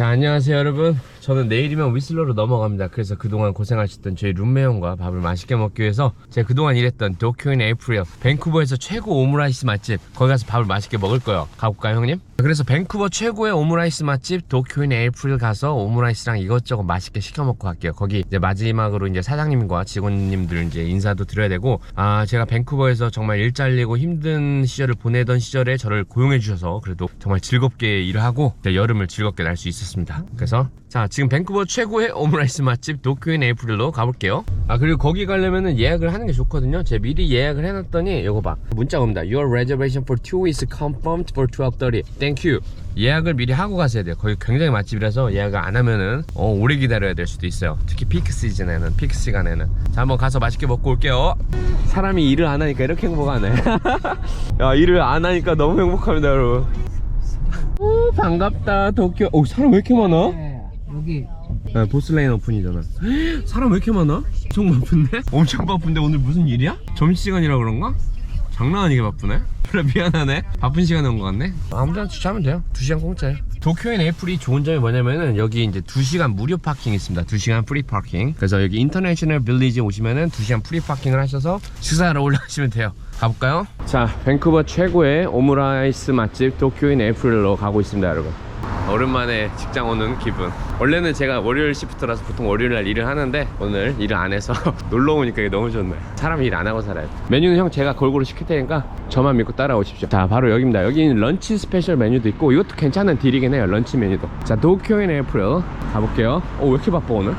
자 안녕하세요 여러분 저는 내일이면 위슬러로 넘어갑니다. 그래서 그동안 고생하셨던 저희 룸메 형과 밥을 맛있게 먹기 위해서 제가 그동안 일했던 도쿄인 에이프릴 밴쿠버에서 최고 오므라이스 맛집 거기 가서 밥을 맛있게 먹을 거예요. 가볼까요 형님? 그래서 밴쿠버 최고의 오므라이스 맛집 도쿄인 에이프릴 가서 오므라이스랑 이것저것 맛있게 시켜 먹고 갈게요. 거기 이제 마지막으로 이제 사장님과 직원님들 이제 인사도 드려야 되고 아 제가 밴쿠버에서 정말 일 잘리고 힘든 시절을 보내던 시절에 저를 고용해 주셔서 그래도 정말 즐겁게 일을 하고 이제 여름을 즐겁게 날 수 있었습니다. 그래서 자 지금 밴쿠버 최고의 오므라이스 맛집 도쿄인 에이프릴로 가볼게요. 아 그리고 거기 가려면은 예약을 하는 게 좋거든요. 제가 미리 예약을 해놨더니 이거 봐. 문자가 옵니다. Your reservation for two is confirmed for 12.30 Thank you. 예약을 미리 하고 가셔야 돼요. 거기 굉장히 맛집이라서 예약을 안 하면은 어, 오래 기다려야 될 수도 있어요. 특히 피크 시즌에는 피크 시간에는. 자 한번 가서 맛있게 먹고 올게요. 사람이 일을 안 하니까 이렇게 행복하네. 야 일을 안 하니까 너무 행복합니다 여러분. 오 반갑다. 도쿄. 오 사람 왜 이렇게 많아? 네, 여기 아, 보스레인 오픈이잖아. 사람 왜 이렇게 많아? 엄청 바쁜데? 엄청 바쁜데 오늘 무슨 일이야? 점심시간이라 그런가? 장난 아니게 바쁘네? 그래 미안하네 바쁜 시간에 온 것 같네 아무데나 주차하면 돼요 2시간 공짜예요 도쿄인 에이프리 좋은 점이 뭐냐면은 여기 이제 2시간 무료 파킹 있습니다 2시간 프리 파킹 그래서 여기 인터내셔널 빌리지 오시면은 2시간 프리 파킹을 하셔서 식사하러 올라가시면 돼요 가볼까요? 자 밴쿠버 최고의 오므라이스 맛집 도쿄인 에이프릴로 가고 있습니다 여러분 오랜만에 직장 오는 기분. 원래는 제가 월요일 시프트라서 보통 월요일 날 일을 하는데 오늘 일을 안 해서 놀러 오니까 이게 너무 좋네 사람이 일안 하고 살아요 메뉴는 형 제가 골고루 시킬 테니까 저만 믿고 따라오십시오. 자 바로 여기입니다. 여기는 런치 스페셜 메뉴도 있고 이것도 괜찮은 딜이긴 해요 런치 메뉴도. 자 도쿄인 에이프릴 가볼게요. 어왜 이렇게 바빠 오늘?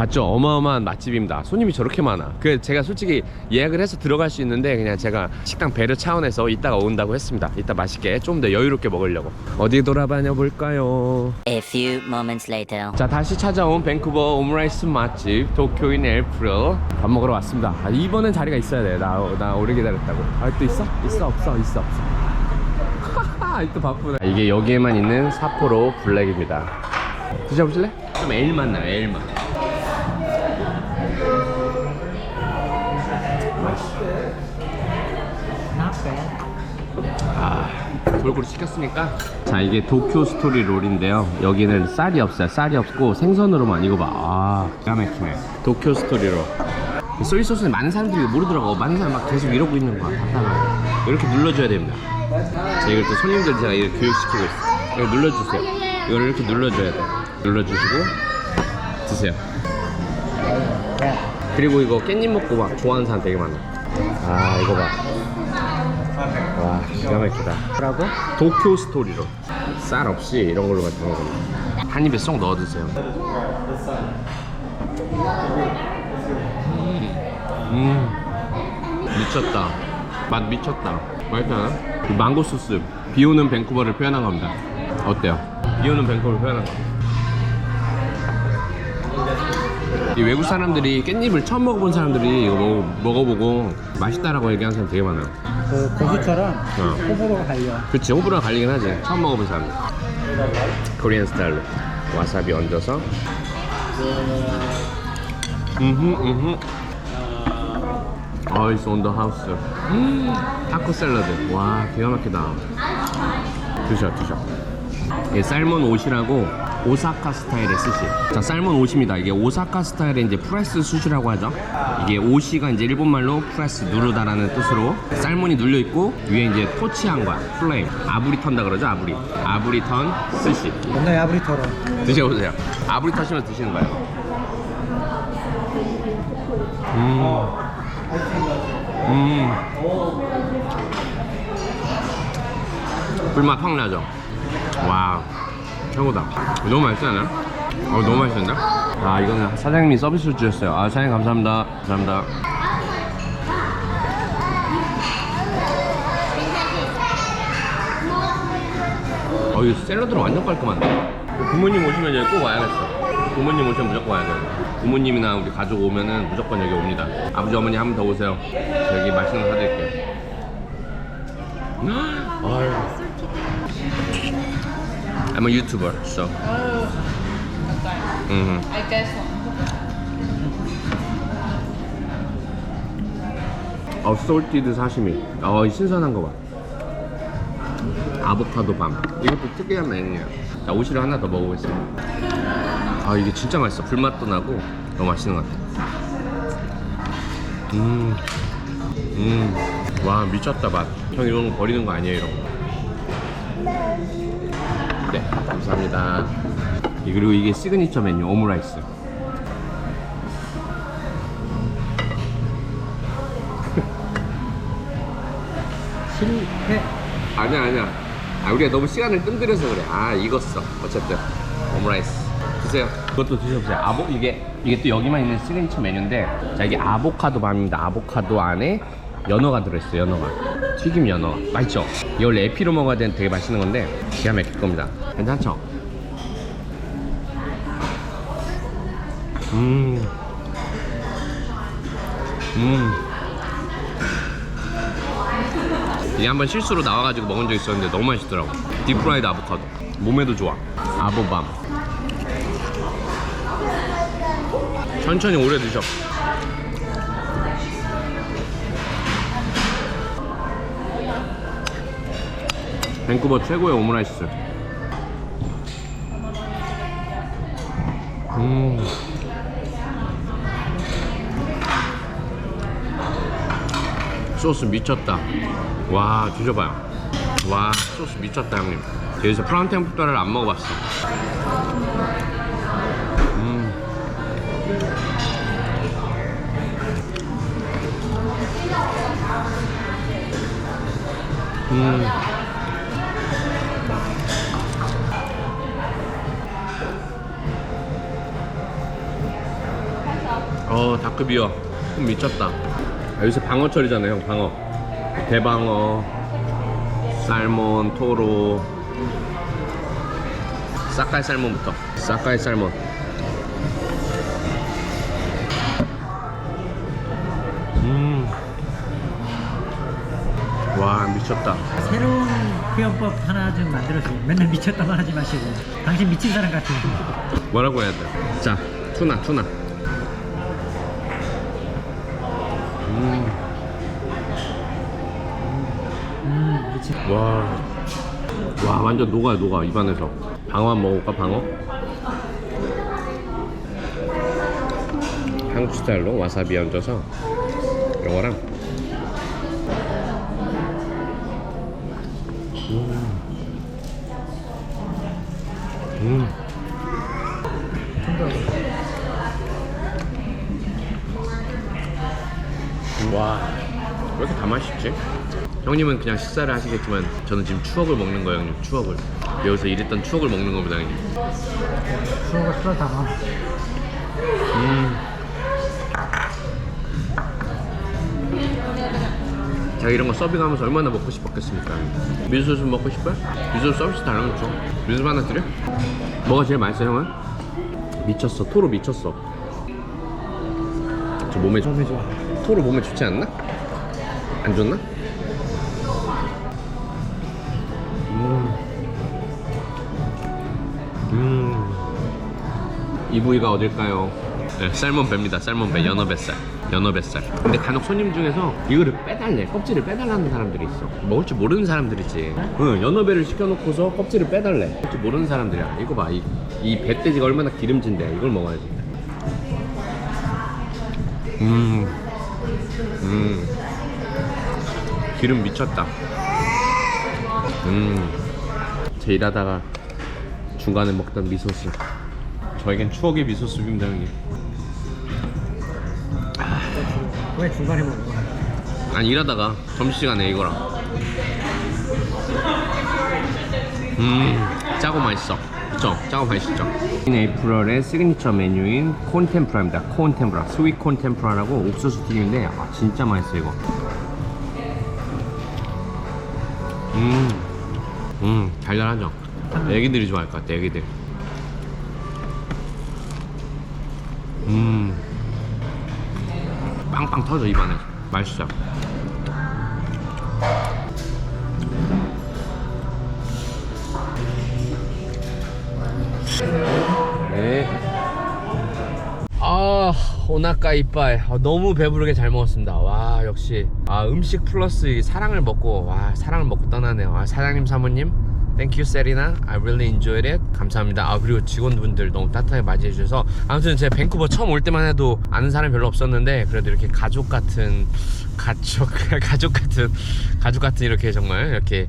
봤죠? 어마어마한 맛집입니다. 손님이 저렇게 많아. 그 제가 솔직히 예약을 해서 들어갈 수 있는데 그냥 제가 식당 배려 차원에서 이따가 온다고 했습니다. 이따 맛있게 좀 더 여유롭게 먹으려고. 어디 돌아다녀 볼까요? A few moments later. 자 다시 찾아온 밴쿠버 오므라이스 맛집 도쿄인 엘프릴 밥 먹으러 왔습니다. 아, 이번엔 자리가 있어야 돼. 나, 나 오래 기다렸다고. 아 또 있어? 있어 없어 있어 없어. 또 바쁘네. 이게 여기에만 있는 사포로 블랙입니다. 드셔보실래? 좀 에일 맛 나요 에일 맛. 아, 골고루 시켰으니까. 자 이게 도쿄 스토리 롤인데요. 여기는 쌀이 없어요. 쌀이 없고 생선으로만 이거 봐. 기가 막히네. 도쿄 스토리 롤. 소이 소스는 많은 사람들이 모르더라고. 많은 사람 막 계속 이러고 있는 거야. 답답하게 이렇게 눌러줘야 됩니다. 자 이걸 또 손님들 제가 이렇게 교육시키고 있어요. 이거 눌러주세요. 이걸 이렇게 눌러줘야 돼. 눌러주시고 드세요 그리고 이거 깻잎 먹고 막 좋아하는 사람 되게 많아. 아 이거 봐. 와 기가 막히다. 라고? 도쿄 스토리로. 쌀 없이 이런 걸로 만든 거거든요 한 입에 쏙 넣어 드세요. 음 미쳤다. 맛 미쳤다. 맛있지 않아? 이 망고 소스. 비 오는 밴쿠버를 표현한 겁니다. 어때요? 비 오는 밴쿠버를 표현한 거. 이 외국 사람들이 깻잎을 처음 먹어본 사람들이 이거 먹어, 먹어보고 맛있다라고 얘기하는 사람 되게 많아요. 그 고기처럼 어. 호불호가 갈려. 그치 호불호가 갈리긴 하지. 처음 먹어본 사람들 코리안 스타일로. 와사비 얹어서. 음흠 음흠. 어이스 온더 하우스 음, 타코 샐러드 와 기가 막히다. 드셔 드셔. 이게 살몬 옷이라고 오사카 스타일의 스시. 자 살몬 옷입니다. 이게 오사카 스타일의 이제 프레스 수시라고 하죠. 이게 오시가 이제 일본 말로 프레스 누르다라는 뜻으로 살몬이 눌려 있고 위에 이제 거야 플레임 아브리 턴다 그러죠 아브리. 아브리 턴 스시. 옛날 야브리터로. 드셔보세요. 아브리 터시면 드시는 거예요. 음. 음. 불맛 확 나죠? 와 최고다. 너무 맛있지 않아요? 어 너무 맛있는데? 아 이거는 사장님이 서비스로 주셨어요. 아 사장님 감사합니다. 감사합니다. 어 이거 샐러드는 완전 깔끔한데? 부모님 오시면 여기 꼭 와야겠어. 부모님 오시면 무조건 와야 돼. 부모님이나 우리 가족 오면은 무조건 여기 옵니다. 아버지 어머니 한 번 더 오세요. 저 여기 맛있는 거 사드릴게요. 아유. I'm a YouTuber, so. 음. I guess so. 어, 솔티드 사시미. 어, 이 신선한 거 봐. 아보카도 밤. 이것도 특이한 메뉴야. 자, 오시를 하나 더 먹어보겠습니다. 아, 이게 진짜 맛있어. 불맛도 나고 너무 맛있는 것 같아. 음, 음, 와 미쳤다 맛. 형 이런 거 버리는 거 아니에요, 이런 거. 네, 감사합니다. 이- 그리고 이게 시그니처 메뉴 오므라이스. 실패. 아니야 아니야. 아 우리가 너무 시간을 뜸들여서 그래. 아 익었어. 어쨌든 오므라이스. 드세요. 그것도 드셔보세요. 아보 이게 이게 또 여기만 있는 시그니처 메뉴인데 자 이게 아보카도 밤입니다. 아보카도 안에 연어가 들어있어요 연어가. 튀김 연어. 맛있죠? 이거 원래 에피로 먹어야 되는 되게 맛있는 건데 기가 막힐 겁니다. 괜찮죠? 음. 음. 이게 한번 실수로 나와가지고 먹은 적 있었는데 너무 맛있더라고. 딥프라이드 아보카도. 몸에도 좋아. 아보밤. 천천히 오래 드셔 밴쿠버 최고의 오므라이스 음 소스 미쳤다. 와 드셔봐요. 와 소스 미쳤다 형님. 여기서 프랑템프라를 안 먹어봤어. 음. 음. 어 다크비어 음, 미쳤다 아, 요새 방어철이잖아요 형 방어 대방어 살몬 토로 싹가이 살몬부터 싹가이 살몬 음 와 미쳤다 새로운 표현법 하나 좀 만들어주세요. 맨날 미쳤다만 하지 마시고. 당신 미친 사람 같아요. 뭐라고 해야 돼? 자, 투나, 투나. 음, 음, 미친. 와, 와, 완전 녹아요, 녹아 입안에서. 방어 한번 먹을까, 방어? 한국 스타일로 와사비 얹어서 이거랑. 음. 음. 와, 왜 이렇게 다 맛있지? 형님은 그냥 식사를 하시겠지만 저는 지금 추억을 먹는 거예요, 형님. 추억을. 여기서 일했던 추억을 먹는 겁니다, 형님. 수호가 술을 담아. 제가 이런 거 서빙하면서 얼마나 먹고 싶었겠습니까? 미소스 먹고 싶어요? 미소스 서비스 달라면 줘. 미소스 하나 드려? 뭐가 제일 맛있어, 형은? 미쳤어. 토로 미쳤어. 저 몸에 몸에 좋아. 토로 몸에 좋지 않나? 안 좋나? 음. 음. 이 부위가 어딜까요? 네, 삶은 배입니다. 삶은 배, 연어 뱃살. 연어 뱃살. 근데 간혹 손님 중에서 이거를 빼달래. 껍질을 빼달라는 사람들이 있어. 먹을 줄 모르는 사람들이지. 응, 연어 배를 시켜놓고서 껍질을 빼달래. 먹을 줄 모르는 사람들이야. 이거 봐. 이, 이 배돼지가 얼마나 기름진데. 이걸 먹어야지. 음. 음. 기름 미쳤다. 음. 제 일하다가 중간에 먹던 미소스. 저에겐 추억의 미소스입니다, 형님. 왜 중간에 먹어? 아니, 일하다가 점심시간에 이거랑. 음, 짜고 맛있어. 그쵸? 짜고 맛있죠? 에이프럴의 시그니처 메뉴인 콘템프라입니다. 콘템프라. 스윗 콘템프라라고 옥수수 튀김인데, 아, 진짜 맛있어, 이거. 음, 음, 달달하죠? 애기들이 좋아할 것 같아, 애기들. 음, 빵빵 터져, 입안에. 맛있어. 네. 아, 오나까 이빠이. 아, 너무 배부르게 잘 먹었습니다. 와, 역시 아 음식 플러스 이 사랑을 먹고 와 사랑을 먹고 떠나네요 아 사장님 사모님 you, 세리나. I really enjoyed it. 감사합니다. 아 그리고 직원분들 너무 따뜻하게 맞이해 주셔서 아무튼 제가 밴쿠버 처음 올 때만 해도 아는 사람이 별로 없었는데 그래도 이렇게 가족 같은 가족 가족 같은 가족 같은 이렇게 정말 이렇게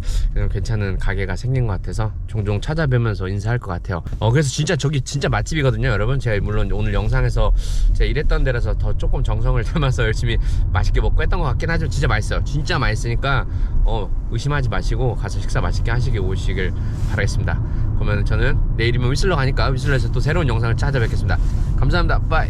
괜찮은 가게가 생긴 것 같아서 종종 찾아뵈면서 인사할 것 같아요. 어 그래서 진짜 저기 진짜 맛집이거든요, 여러분. 제가 물론 오늘 영상에서 제가 일했던 데라서 더 조금 정성을 담아서 열심히 맛있게 먹고 했던 것 같긴 하지만 진짜 맛있어요. 진짜 맛있으니까 어 의심하지 마시고 가서 식사 맛있게 하시게 오시길 바라겠습니다. 그러면 저는 내일이면 위슬러 가니까 위슬러에서 또 새로운 영상을 찾아뵙겠습니다. 감사합니다. 바이.